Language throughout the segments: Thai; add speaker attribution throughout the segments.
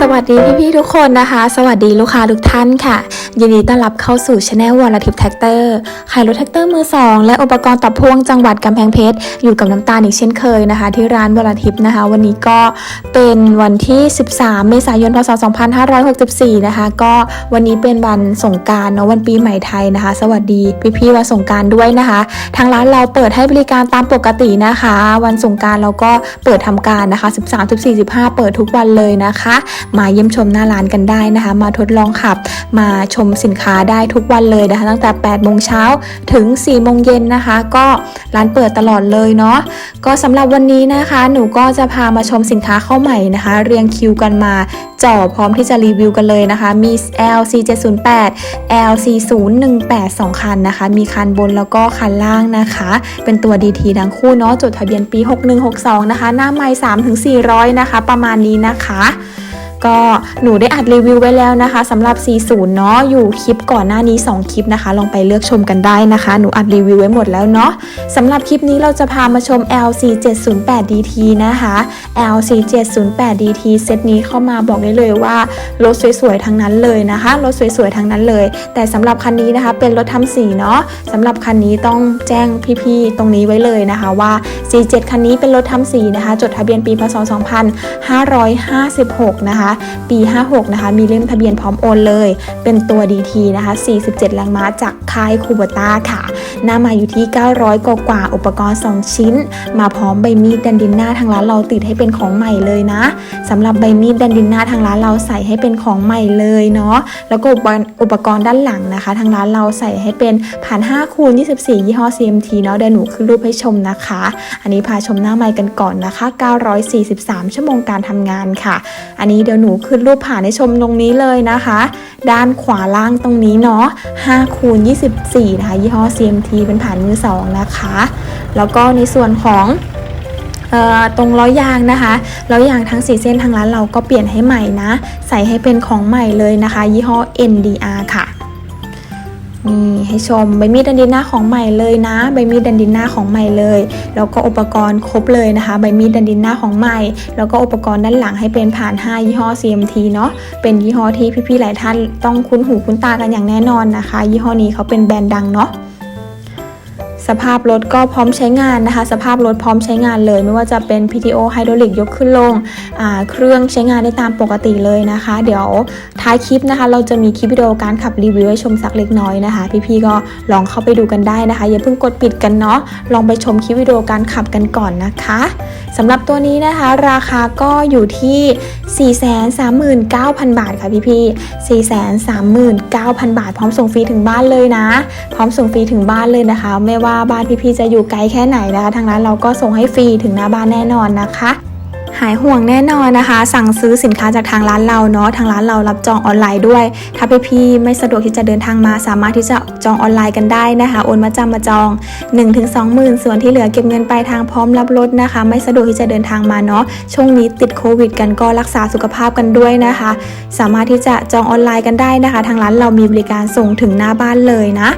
Speaker 1: สวัสดีพี่ๆทุกคนนะคะ สวัสดีลูกค้าทุกท่านค่ะ ยินดีต้อนรับเข้าสู่ช anel วอลทิพแท็กเตอร์ขายรถแท็กเตอร์มือสองและอุปกรณ์ตับพ่วงจังหวัดกำแพงเพชร อยู่กับน้ำตาลอีกเช่นเคยนะคะ ที่ร้านวอลทิพนะคะ วันนี้ก็เป็นวันที่ 13 เมษายน พศ 2564 นะคะ ก็วันนี้เป็นวันสงการเนาะวันปีใหม่ไทยนะคะ สวัสดีพี่ๆวันสงการด้วยนะคะ ทางร้านเราเปิดให้บริการตามปกตินะคะ วันสงการเราก็เปิดทำการนะคะ 13 14 15 เปิดทุกวันเลยนะคะมาเยี่ยมชมหน้าร้านกันได้นะคะ มาทดลองขับ มาชมสินค้าได้ทุกวันเลยนะคะ ตั้งแต่8โมงเช้าถึง4โมงเย็นนะคะ ก็ร้านเปิดตลอดเลยเนาะก็สำหรับวันนี้นะคะ หนูก็จะพามาชมสินค้าเข้าใหม่นะคะ เรียงคิวกันมาจ่อพร้อมที่จะรีวิวกันเลยนะคะ มี LC 708 LC 018 2คันนะคะ มีคันบนแล้วก็คันล่างนะคะ เป็นตัว DT ทั้งคู่เนาะ จดทะเบียนปี 6162 นะคะ หน้าไม้3ถึง400 นะคะ ประมาณนี้นะคะ ก็หนูได้อัดรีวิวไว้แล้วนะคะสำหรับ 40 เนาะอยู่คลิปก่อนหน้านี้ 2 คลิปนะคะ ลองไปเลือกชมกันได้นะคะ หนูอัดรีวิวไว้หมดแล้วเนาะสำหรับคลิปนี้เราจะพามาชม LC 708 DT นะคะ LC 708 DT เซตนี้เข้ามาบอกได้เลยว่ารถสวยๆทั้งนั้นเลยนะคะรถสวยๆทั้งนั้นเลย แต่สำหรับคันนี้นะคะเป็นรถทำสีเนาะสำหรับคันนี้ต้องแจ้งพี่ๆตรงนี้ไว้เลยนะคะว่า C7 คันนี้เป็นรถทำสีนะคะ จดทะเบียนปีพศ2556 นะคะปี 56 นะคะ มีเล่มทะเบียนพร้อมโอนเลย เป็นตัว DT นะคะ 47 แรงม้าจากค่ายคูเบต้าค่ะ หน้ามาอยู่ที่ 900 กว่ากว่า อุปกรณ์ 2 ชิ้น มาพร้อมใบมีดดันดินหน้าทางร้านเราติดให้เป็นของใหม่เลยนะสำหรับใบมีดดันดินหน้าทางร้านเราใส่ให้เป็นของใหม่เลยเนาะ แล้วก็อุปกรณ์ด้านหลังนะคะ ทางร้านเราใส่ให้เป็นผ่าน5คูณ24 ยี่ห้อ CMT เนาะ เดี๋ยวหนูขึ้นรูปให้ชมนะคะ อันนี้พาชมหน้าใหม่กันก่อนนะคะ 943 ชั่วโมงการทำงานค่ะ อันนี้เดี๋ยวหนูขึ้นรูปผ่านให้ชมตรงนี้เลยนะคะ ด้านขวาล่างตรงนี้เนาะ5คูณ24 นะคะ ยี่ห้อ CMT เป็นผ่านมือ 2 นะคะ แล้วก็ในส่วนของตรงล้อยางนะคะล้อยางทั้ง 4 เส้นทางร้านเราก็เปลี่ยนให้ใหม่นะ ใส่ให้เป็นของใหม่เลยนะคะ ยี่ห้อ NDR ค่ะ นี่ให้ชมใบมีดดันดินหน้าของใหม่เลยนะ ใบมีดดันดินหน้าของใหม่เลย แล้วก็อุปกรณ์ครบเลยนะคะ ใบมีดดันดินหน้าของใหม่ แล้วก็อุปกรณ์ด้านหลังให้เป็นผ่าน 5 ยี่ห้อ CMT เนาะเป็นยี่ห้อที่พี่ๆหลายท่านต้องคุ้นหูคุ้นตากันอย่างแน่นอนนะคะ ยี่ห้อนี้เขาเป็นแบรนด์ดังเนาะ สภาพรถก็พร้อมใช้งานนะคะ สภาพรถพร้อมใช้งานเลย ไม่ว่าจะเป็น PTO ไฮดรอลิกยกขึ้นลง เครื่องใช้งานได้ตามปกติเลยนะคะ เดี๋ยวท้ายคลิปนะคะ เราจะมีคลิปวิดีโอการขับรีวิวให้ชมสักเล็กน้อยนะคะ พี่ๆก็ลองเข้าไปดูกันได้นะคะ อย่าเพิ่งกดปิดกันเนาะลองไปชมคลิปวิดีโอการขับกันก่อนนะคะสำหรับตัวนี้นะคะ ราคาก็อยู่ที่ 439,000 บาทค่ะพี่ๆ439,000 บาท พร้อมส่งฟรีถึงบ้านเลยนะ พร้อมส่งฟรีถึงบ้านเลยนะคะ ไม่ว่าาบ้านพี่ๆจะอยู่ไกลแค่ไหนนะคะ ทางร้านเราก็ส่งให้ฟรีถึงหน้าบ้านแน่นอนนะคะหายห่วงแน่นอนนะคะ สั่งซื้อสินค้าจากทางร้านเราเนาะทางร้านเรารับจองออนไลน์ด้วย ถ้าพี่ๆไม่สะดวกที่จะเดินทางมา สามารถที่จะจองออนไลน์กันได้นะคะโอนมาจำมาจอง 1-2หมื่นส่วนที่เหลือเก็บเงินปลายทางพร้อมรับรถนะคะ ไม่สะดวกที่จะเดินทางมาเนาะช่วงนี้ติดโควิด กันก็รักษาสุขภาพกันด้วยนะคะ สามารถที่จะจองออนไลน์กันได้นะคะ ทางร้านเรามีบริการส่งถึงหน้าบ้านเลยนะ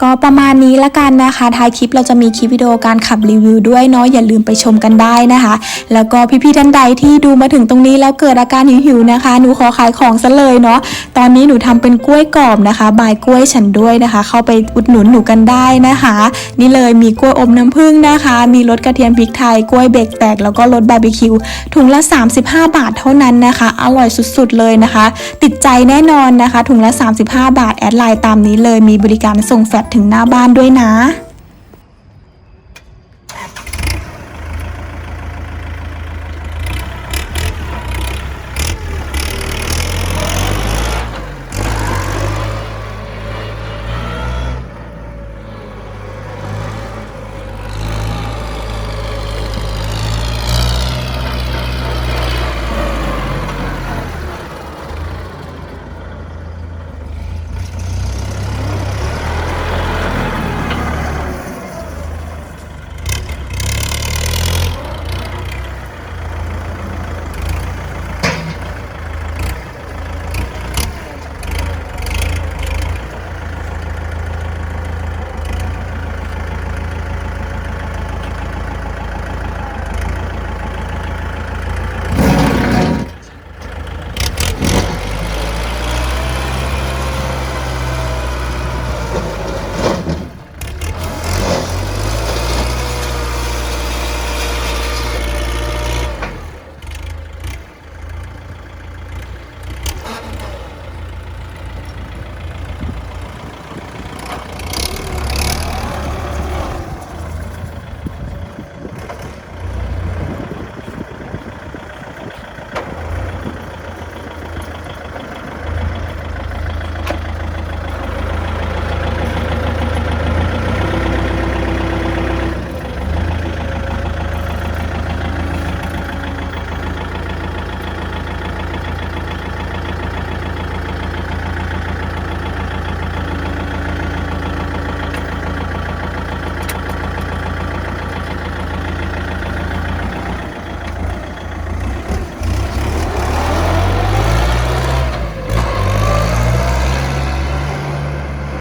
Speaker 1: ก็ประมาณนี้ละกันนะคะท้ายคลิปเราจะมีคลิปวิดีโอการขับรีวิวด้วยเนาะอย่าลืมไปชมกันได้นะคะ แล้วก็พี่ๆท่านใดที่ดูมาถึงตรงนี้แล้วเกิดอาการหิวๆนะคะ หนูขอขายของซะเลยเนาะตอนนี้หนูทำเป็นกล้วยกรอบนะคะบายกล้วยฉันด้วยนะคะ เข้าไปอุดหนุนหนูกันได้นะคะ นี่เลยมีกล้วยอมน้ำผึ้งนะคะ มีรสกระเทียมพริกไทยกล้วยเบรกแตกแล้วก็รสบาร์บีคิวถุงละ 35 บาทเท่านั้นนะคะ อร่อยสุดๆเลยนะคะ ติดใจแน่นอนนะคะ ถุงละ 35 บาทแอดไลน์ตามนี้เลยมีบริการส่งแฟถึงหน้าบ้านด้วยนะ